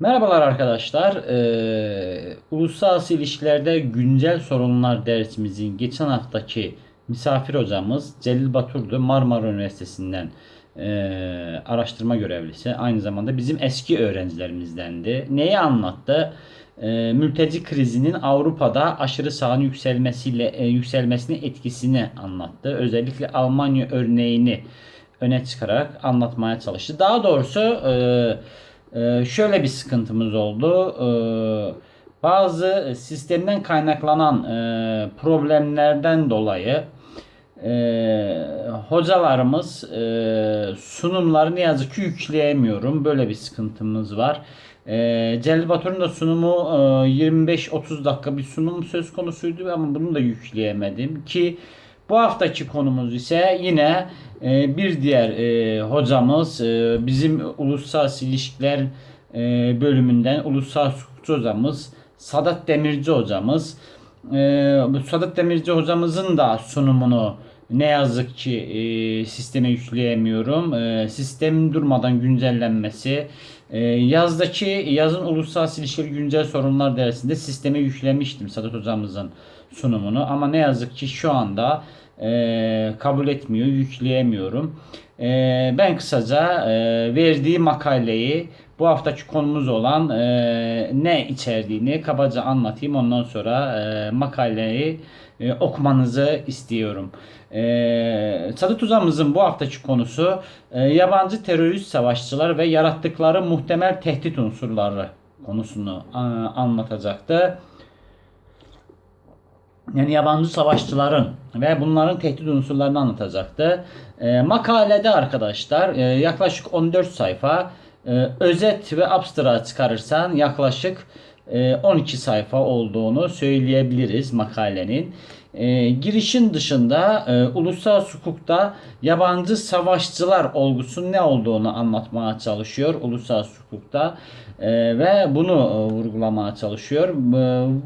Merhabalar arkadaşlar. Ee, uluslararası ilişkilerde güncel sorunlar dersimizin geçen haftaki misafir hocamız Celil Batur'du. Marmara Üniversitesi'nden ee, araştırma görevlisi. Aynı zamanda bizim eski öğrencilerimizdendi. Neyi anlattı? Ee, mülteci krizinin Avrupa'da aşırı sağın yükselmesiyle e, yükselmesinin etkisini anlattı. Özellikle Almanya örneğini öne çıkararak anlatmaya çalıştı. Daha doğrusu eee ee, şöyle bir sıkıntımız oldu. Ee, bazı sistemden kaynaklanan e, problemlerden dolayı e, hocalarımız e, sunumları ne yazık ki yükleyemiyorum. Böyle bir sıkıntımız var. E, Celil Batur'un da sunumu e, 25-30 dakika bir sunum söz konusuydu ama bunu da yükleyemedim ki bu haftaki konumuz ise yine e, bir diğer e, hocamız e, bizim uluslararası ilişkiler e, bölümünden uluslararası hukukçu hocamız Sadat Demirci hocamız. E, Sadat Demirci hocamızın da sunumunu ne yazık ki e, sisteme yükleyemiyorum. E, sistemin durmadan güncellenmesi, e, yazdaki yazın uluslararası ilişkiler güncel sorunlar dersinde sisteme yüklemiştim Sadat hocamızın sunumunu ama ne yazık ki şu anda e, kabul etmiyor, yükleyemiyorum. E, ben kısaca e, verdiği makaleyi bu haftaki konumuz olan e, ne içerdiğini kabaca anlatayım. Ondan sonra e, makaleyi e, okumanızı istiyorum. E, Sadık Tuzamızın bu haftaki konusu e, yabancı terörist savaşçılar ve yarattıkları muhtemel tehdit unsurları konusunu anlatacaktı. Yani yabancı savaşçıların ve bunların tehdit unsurlarını anlatacaktı. E, makalede arkadaşlar e, yaklaşık 14 sayfa e, özet ve abstra çıkarırsan yaklaşık e, 12 sayfa olduğunu söyleyebiliriz makalenin. E, girişin dışında e, uluslararası hukukta yabancı savaşçılar olgusunun ne olduğunu anlatmaya çalışıyor uluslararası hukukta e, ve bunu e, vurgulamaya çalışıyor. E,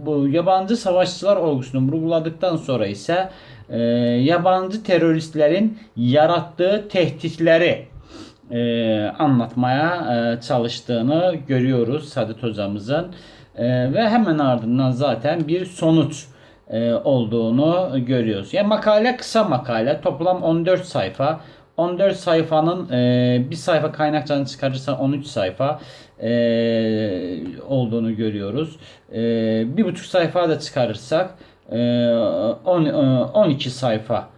bu yabancı savaşçılar olgusunu vurguladıktan sonra ise e, yabancı teröristlerin yarattığı tehditleri e, anlatmaya e, çalıştığını görüyoruz Sadık hocamızın. E, ve hemen ardından zaten bir sonuç olduğunu görüyoruz. Yani makale kısa makale. Toplam 14 sayfa. 14 sayfanın e, bir sayfa kaynakçanı çıkarırsan 13 sayfa e, olduğunu görüyoruz. E, bir buçuk sayfa da çıkarırsak e, 10, e, 12 sayfa e, e,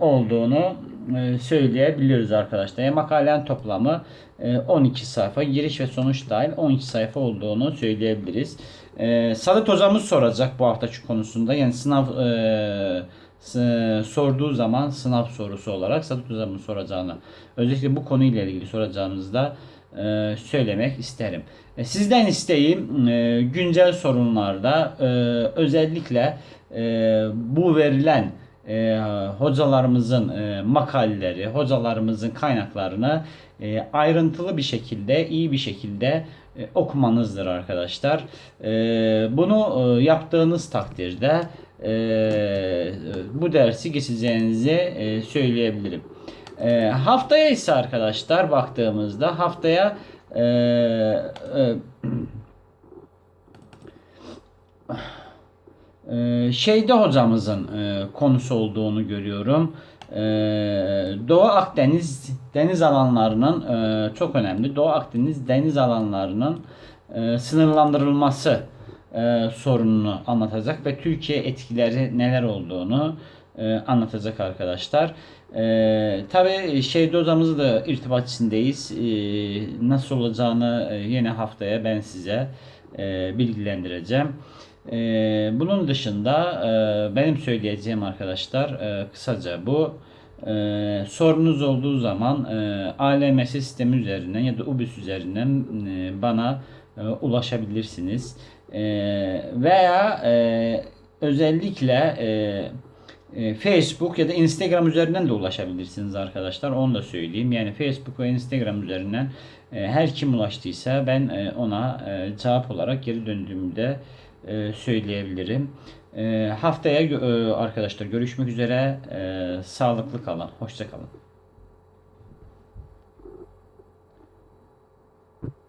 olduğunu e, söyleyebiliriz arkadaşlar. Yani makalenin toplamı e, 12 sayfa, giriş ve sonuç dahil 12 sayfa olduğunu söyleyebiliriz. E, Sadık hocamız soracak bu haftaki konusunda. Yani sınav e, sorduğu zaman sınav sorusu olarak Sadık hocamın soracağını, özellikle bu konuyla ilgili soracağınızı da e, söylemek isterim. E, sizden isteğim e, güncel sorunlarda e, özellikle e, bu verilen e, hocalarımızın e, makaleleri, hocalarımızın kaynaklarını e, ayrıntılı bir şekilde, iyi bir şekilde e, okumanızdır arkadaşlar. E, bunu e, yaptığınız takdirde e, bu dersi geçeceğinizi e, söyleyebilirim. E, haftaya ise arkadaşlar baktığımızda haftaya e, e, Ee, şeyde hocamızın e, konusu olduğunu görüyorum. Ee, Doğu Akdeniz deniz alanlarının e, çok önemli. Doğu Akdeniz deniz alanlarının e, sınırlandırılması e, sorununu anlatacak ve Türkiye etkileri neler olduğunu anlatacak arkadaşlar. E, Tabi şeyde hocamızla da irtibat içindeyiz. E, nasıl olacağını e, yine haftaya ben size e, bilgilendireceğim. Ee, bunun dışında e, benim söyleyeceğim arkadaşlar e, kısaca bu. E, sorunuz olduğu zaman e, ALMS sistemi üzerinden ya da UBIS üzerinden e, bana e, ulaşabilirsiniz. E, veya e, özellikle e, e, Facebook ya da Instagram üzerinden de ulaşabilirsiniz arkadaşlar. Onu da söyleyeyim. Yani Facebook ve Instagram üzerinden e, her kim ulaştıysa ben e, ona e, cevap olarak geri döndüğümde e, söyleyebilirim. E, haftaya e, arkadaşlar görüşmek üzere. Sağlıklı kalın. Hoşça kalın.